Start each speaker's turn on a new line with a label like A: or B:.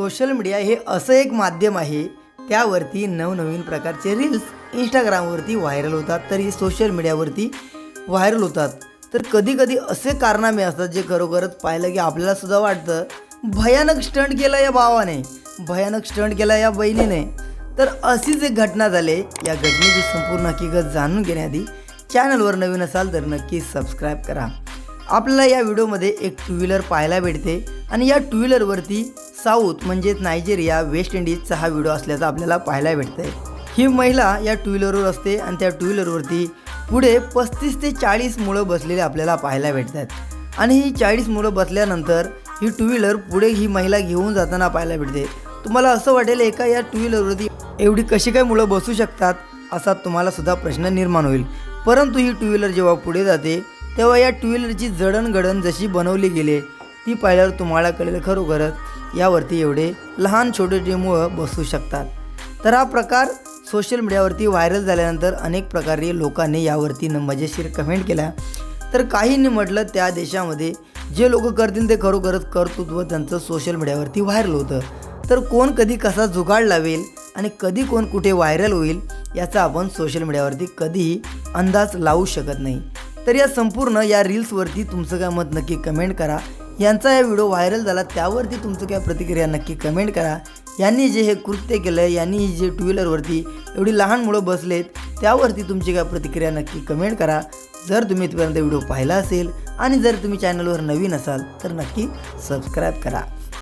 A: Social media हे असं एक माध्यम आहे त्यावरती नवनवीन प्रकारचे रील्स इंस्टाग्रामवरती व्हायरल होतात तरी सोशल मीडियावरती व्हायरल होतात. तर कधीकधी असे कारनामे असतात जे खरोखरच पाहिलं की आपल्याला सुद्धा वाटतं भयानक स्टंट केला या भावाने भयानक स्टंट केला या बहिणीने. तर अशीच एक घटना झाली. या घटनेची संपूर्ण हकीकत जाणून घेण्याआधी चॅनलवर नवीन असाल तर नक्की सबस्क्राईब करा. आपल्याला या व्हिडिओमध्ये एक टू व्हीलर पाहायला भेटते आणि या टू व्हीलरवरती साऊथ म्हणजेच नायजेरिया वेस्ट इंडिजचा हा व्हिडिओ असल्याचा आपल्याला पाहायला भेटतंय. ही महिला या टू व्हीलरवर असते आणि त्या टू व्हीलरवरती पुढे पस्तीस ते चाळीस मुलं बसलेले आपल्याला पाहायला भेटतात. आणि ही चाळीस मुलं बसल्यानंतर ही टू व्हीलर पुढे ही महिला घेऊन जाताना पाहायला भेटते. तुम्हाला असं वाटेल एका या टू व्हीलरवरती एवढी कशी काय मुलं बसू शकतात असा तुम्हाला सुद्धा प्रश्न निर्माण होईल. परंतु ही टू व्हीलर जेव्हा पुढे जाते तेव्हा या टू व्हीलरची जडणघडण जशी बनवली गेली ती पाहिल्यावर तुम्हाला कळेल खरोखरच यावरती एवढे लहान छोटे छोटे मुळं बसू शकतात. तर हा प्रकार सोशल मीडियावरती व्हायरल झाल्यानंतर अनेक प्रकारे लोकांनी यावरती न मजेशीर कमेंट केला. तर काहींनी म्हटलं त्या देशामध्ये जे लोक करतील ते खरोखरच कर्तृत्व त्यांचं सोशल मीडियावरती व्हायरल होतं. तर कोण कधी कसा जुगाड लावेल आणि कधी कोण कुठे व्हायरल होईल याचा आपण सोशल मीडियावरती कधीही अंदाज लावू शकत नाही. तर या संपूर्ण या रील्सवरती तुमचं काय मत नक्की कमेंट करा. यांचा या व्हिडिओ व्हायरल झाला त्यावरती तुमचं काय प्रतिक्रिया नक्की कमेंट करा. यांनी जे हे कृत्य केलं यांनी जे टू व्हीलरवरती एवढी लहान मुलं बसलेत त्यावरती तुमची काय प्रतिक्रिया नक्की कमेंट करा. जर तुम्ही इथपर्यंत व्हिडिओ पाहिला असेल आणि जर तुम्ही चॅनलवर नवीन असाल तर नक्की सबस्क्राईब करा.